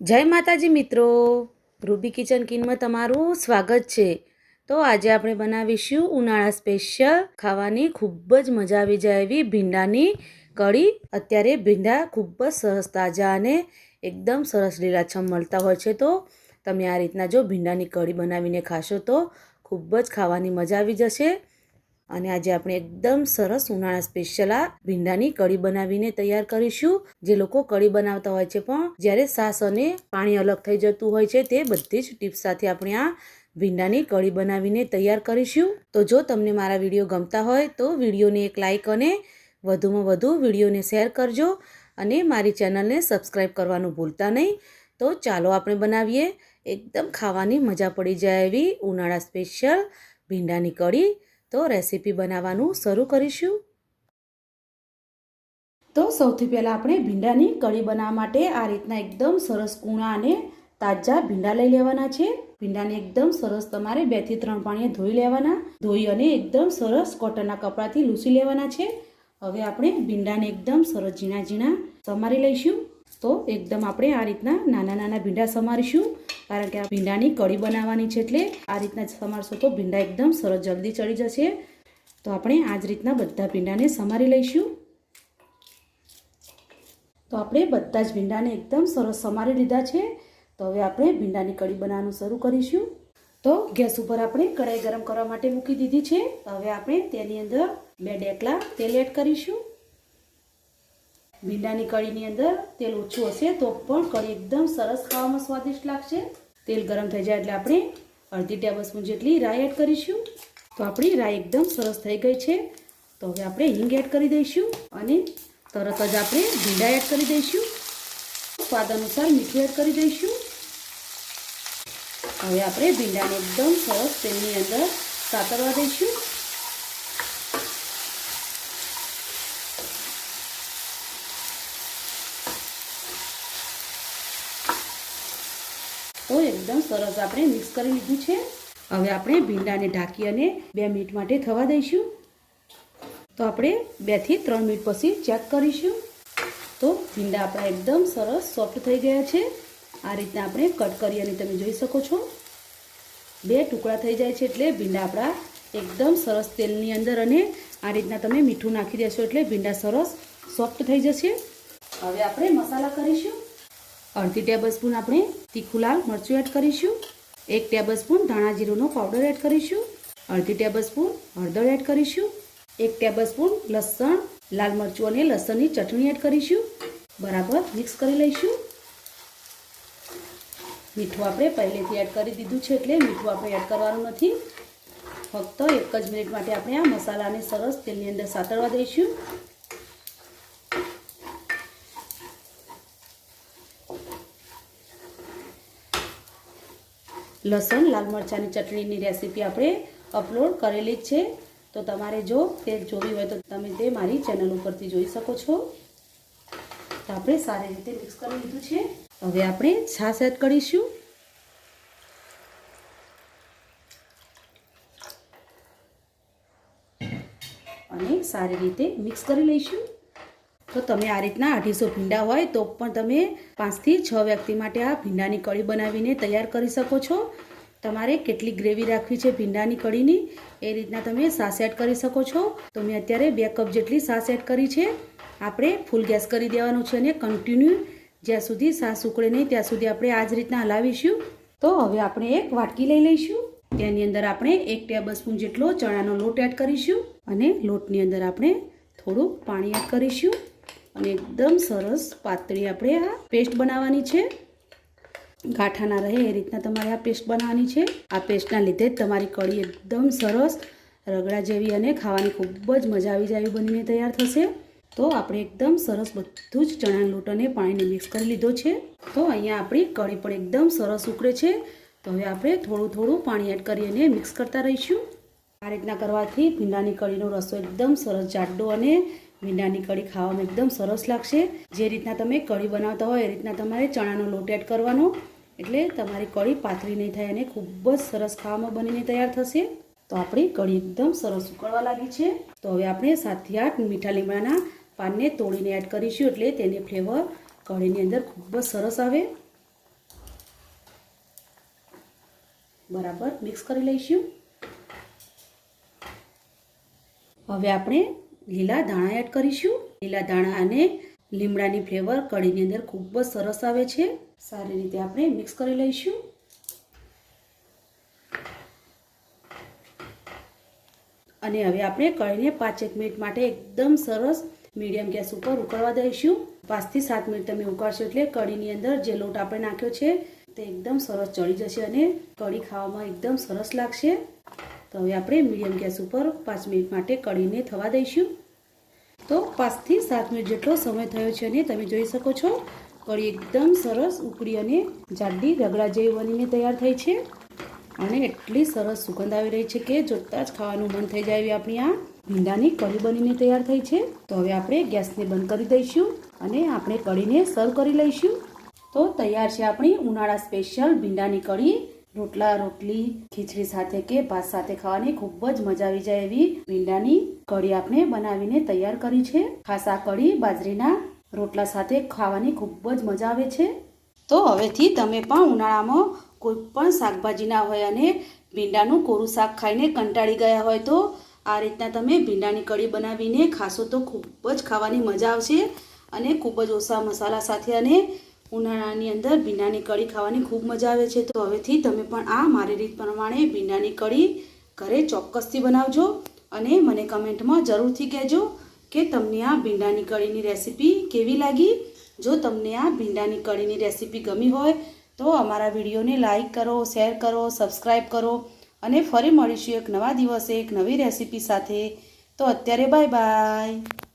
જય માતાજી મિત્રો. રૂબી કિચન કિનમાં તમારું સ્વાગત છે. તો આજે આપણે બનાવીશું ઉનાળા સ્પેશિયલ ખાવાની ખૂબ જ મજા આવી જાય એવી ભીંડાની કઢી. અત્યારે ભીંડા ખૂબ જ સરસ તાજા અને એકદમ સરસ લીલાછમ મળતા હોય છે. તો તમે આ રીતના જો ભીંડાની કઢી બનાવીને ખાશો તો ખૂબ જ ખાવાની મજા આવી જશે. અને આજે આપણે એકદમ સરસ ઉનાળા સ્પેશિયલ આ ભીંડાની કઢી બનાવીને તૈયાર કરીશું. જે લોકો કઢી બનાવતા હોય છે પણ જ્યારે સાસ અને પાણી અલગ થઈ જતું હોય છે તે બધી જ ટિપ્સ સાથે આપણે આ ભીંડાની કઢી બનાવીને તૈયાર કરીશું. તો જો તમને મારા વીડિયો ગમતા હોય તો વિડીયોને એક લાઇક અને વધુમાં વધુ વિડીયોને શેર કરજો અને મારી ચેનલને સબસ્ક્રાઈબ કરવાનું ભૂલતા નહીં. તો ચાલો આપણે બનાવીએ. એકદમ ખાવાની મજા પડી જાય એવી ઉનાળા સ્પેશિયલ ભીંડાની કઢી. તો રેસીપી બનાવવાનું શરૂ કરીશું. તો સૌથી પહેલાં આપણે ભીંડાની કઢી બનાવવા માટે આ રીતના એકદમ સરસ કૂણા અને તાજા ભીંડા લઈ લેવાના છે. ભીંડાને એકદમ સરસ તમારે બેથી ત્રણ પાણીએ ધોઈ લેવાના. ધોઈ અને એકદમ સરસ કોટનના કપડાથી લૂસી લેવાના છે. હવે આપણે ભીંડાને એકદમ સરસ ઝીણા ઝીણા સમારી લઈશું. તો એકદમ આપણે આ રીતના નાના નાના ભીંડા સમારીશું. કારણ કે આ ભીંડાની કઢી બનાવવાની છે એટલે આ રીતના સમારશો તો ભીંડા એકદમ સરસ જલ્દી ચડી જશે. તો આપણે આ જ રીતના બધા ભીંડાને સમારી લઈશું. તો આપણે બધા જ ભીંડાને એકદમ સરસ સમારી લીધા છે. તો હવે આપણે ભીંડાની કઢી બનાવવાનું શરૂ કરીશું. તો ગેસ ઉપર આપણે કઢાઈ ગરમ કરવા માટે મૂકી દીધી છે. હવે આપણે તેની અંદર બે ડેકલા તેલ એડ કરીશું. ભીંડાની કઢીની અંદર તેલ ઓછું હશે તો પણ કઢી એકદમ સરસ ખાવામાં સ્વાદિષ્ટ લાગશે. તેલ ગરમ થઈ જાય એટલે આપણે અડધી ટેબલ સ્પૂન જેટલી રાઈ એડ કરીશું. તો આપણી રાઈ એકદમ સરસ થઈ ગઈ છે. તો હવે આપણે હિંગ એડ કરી દઈશું અને તરત જ આપણે ભીંડા એડ કરી દઈશું. સ્વાદ અનુસાર મીઠું એડ કરી દઈશું. હવે આપણે ભીંડાને એકદમ સરસ તેલની અંદર સાતરવા દઈશું. તો એકદમ સરસ. આપણે મિક્સ કરી લીધું છે. હવે આપણે ભીંડાને ઢાંકી અને બે મિનિટ માટે થવા દઈશું. તો આપણે બેથી ત્રણ મિનિટ પછી ચેક કરીશું. તો ભીંડા આપણા એકદમ સરસ સોફ્ટ થઈ ગયા છે. આ રીતના આપણે કટ કરી અને તમે જોઈ શકો છો. બે ટુકડા થઈ જાય છે એટલે ભીંડા આપણા એકદમ સરસ તેલની અંદર અને આ રીતના તમે મીઠું નાખી દેશો એટલે ભીંડા સરસ સોફ્ટ થઈ જશે. હવે આપણે મસાલા કરીશું. અડધી ટેબલ સ્પૂન આપણે તીખું લાલ મરચું એડ કરીશું. એક ટેબલ સ્પૂન ધાણા જીરુંનો પાવડર એડ કરીશું. અડધી ટેબલ સ્પૂન હળદર એડ કરીશું. એક ટેબલ સ્પૂન લસણ, લાલ મરચું અને લસણની ચટણી એડ કરીશું. બરાબર મિક્સ કરી લઈશું. મીઠું આપણે પહેલેથી એડ કરી દીધું છે એટલે મીઠું આપણે એડ કરવાનું નથી. ફક્ત એક જ મિનિટ માટે આપણે આ મસાલાને સરસ તેલની અંદર સાતળવા દઈશું. લસણ, લાલ મરચાંની ચટણીની રેસીપી આપણે અપલોડ કરેલી જ છે. તો તમારે જો તે જોવી હોય તો તમે તે મારી ચેનલ ઉપરથી જોઈ શકો છો. તો આપણે સારી રીતે મિક્સ કરી લીધું છે. હવે આપણે છાશ એડ કરીશું. અને સારી રીતે મિક્સ કરી લઈશું. તો તમે આ રીતના અઢીસો ભીંડા હોય તો પણ તમે પાંચથી છ વ્યક્તિ માટે આ ભીંડાની કળી બનાવીને તૈયાર કરી શકો છો. તમારે કેટલી ગ્રેવી રાખવી છે ભીંડાની કઢીની એ રીતના તમે સાસ એડ કરી શકો છો. તો મેં અત્યારે બે કપ જેટલી સાસ એડ કરી છે. આપણે ફૂલ ગેસ કરી દેવાનું છે અને કન્ટિન્યુ જ્યાં સુધી સાસ ઉકળે નહીં ત્યાં સુધી આપણે આ જ રીતના હલાવીશું. તો હવે આપણે એક વાટકી લઈ લઈશું. તેની અંદર આપણે એક ટેબલ સ્પૂન જેટલો ચણાનો લોટ એડ કરીશું અને લોટની અંદર આપણે થોડું પાણી એડ કરીશું. અને એકદમ સરસ પાતળી આપણે આ પેસ્ટ બનાવવાની છે. ગાંઠા ના રહે એ રીતના તમારે આ પેસ્ટ બનાવવાની છે. આ પેસ્ટના લીધે જ તમારી કઢી એકદમ સરસ રગડા જેવી અને ખાવાની ખૂબ જ મજા આવી જાય બનીને તૈયાર થશે. તો આપણે એકદમ સરસ બધું જ ચણા લોટ અને પાણીને મિક્સ કરી લીધો છે. તો અહીંયા આપણી કઢી પણ એકદમ સરસ ઉકળે છે. તો હવે આપણે થોડું થોડું પાણી એડ કરી અને મિક્સ કરતા રહીશું. આ રીતના કરવાથી ભીંડાની કઢીનો રસો એકદમ સરસ જાડો અને ભીંડાની કઢી ખાવામાં એકદમ સરસ લાગશે. જે રીતના તમે કઢી બનાવતા હોય એ રીતના તમારે ચણાનો લોટ એડ કરવાનો. એટલે તમારી કઢી પાતળી નહીં થાય અને ખૂબ જ સરસ ખાવામાં બનીને તૈયાર થશે. તો આપણી કઢી એકદમ સરસ ઉકળવા લાગી છે. તો હવે આપણે સાતથી આઠ મીઠા લીમડાના પાનને તોડીને એડ કરીશું એટલે તેને ફ્લેવર કઢીની અંદર ખૂબ જ સરસ આવે. બરાબર મિક્સ કરી લઈશું. હવે આપણે લીલા દાણા એડ કરીશું. લીલા દાણા અને લીમડાની ફ્લેવર કઢીની અંદર ખૂબ જ સરસ આવે છે. સારી રીતે આપણે મિક્સ કરી લઈશું. અને હવે આપણે કઢીને પાંચેક મિનિટ માટે એકદમ સરસ મીડિયમ ગેસ ઉપર ઉકળવા દઈશું. પાંચથી સાત મિનિટ તમે ઉકાળશો એટલે કઢીની અંદર જે લોટ આપણે નાખ્યો છે તે એકદમ સરસ ચડી જશે અને કઢી ખાવામાં એકદમ સરસ લાગશે. તો હવે આપણે મીડિયમ ગેસ ઉપર પાંચ મિનિટ માટે કઢીને થવા દઈશું. તો પાંચથી સાત મિનિટ જેટલો સમય થયો છે અને તમે જોઈ શકો છો, કઢી એકદમ સરસ ઉકળી અને જાડી રગડા જેવી બનીને તૈયાર થઈ છે. અને એટલી સરસ સુગંધ આવી રહી છે કે જોતાં જ ખાવાનું મન થઈ જાય એવી આપણી આ ભીંડાની કઢી બનીને તૈયાર થઈ છે. તો હવે આપણે ગેસને બંધ કરી દઈશું અને આપણે કઢીને સર્વ કરી લઈશું. તો તૈયાર છે આપણી ઉનાળા સ્પેશિયલ ભીંડાની કઢી. રોટલા, રોટલી, ખીચડી સાથે કે ભાત સાથે ખાવાની ખૂબ જ મજા આવી જાય એવી ભીંડાની કઢી આપણે બનાવીને તૈયાર કરી છે. ખાસ આ કઢી, બાજરીના રોટલા સાથે ખાવાની ખૂબ જ મજા આવે છે. તો હવેથી તમે પણ ઉનાળામાં કોઈ પણ શાકભાજી ના હોય અને ભીંડાનું કોરું શાક ખાઈને કંટાળી ગયા હોય તો આ રીતના તમે ભીંડાની કઢી બનાવીને ખાશો તો ખૂબ જ ખાવાની મજા આવશે અને ખૂબ જ ઓછા મસાલા સાથે અને ઉનાળાની અંદર ભીંડાની કઢી ખાવાની ખૂબ મજા આવે છે. તો હવેથી તમે પણ આ મારી રીત પ્રમાણે ભીંડાની કઢી ઘરે ચોક્કસથી બનાવજો અને મને કમેન્ટમાં જરૂરથી કહેજો કે તમને આ ભીંડાની કઢીની રેસીપી કેવી લાગી? જો તમને આ ભીંડાની કઢીની રેસીપી ગમી હોય તો અમારા વિડીયોને લાઇક કરો, શેર કરો સબસ્ક્રાઈબ કરો અને ફરી મળીશું એક નવા દિવસે એક નવી રેસીપી સાથે. તો અત્યારે બાય બાય.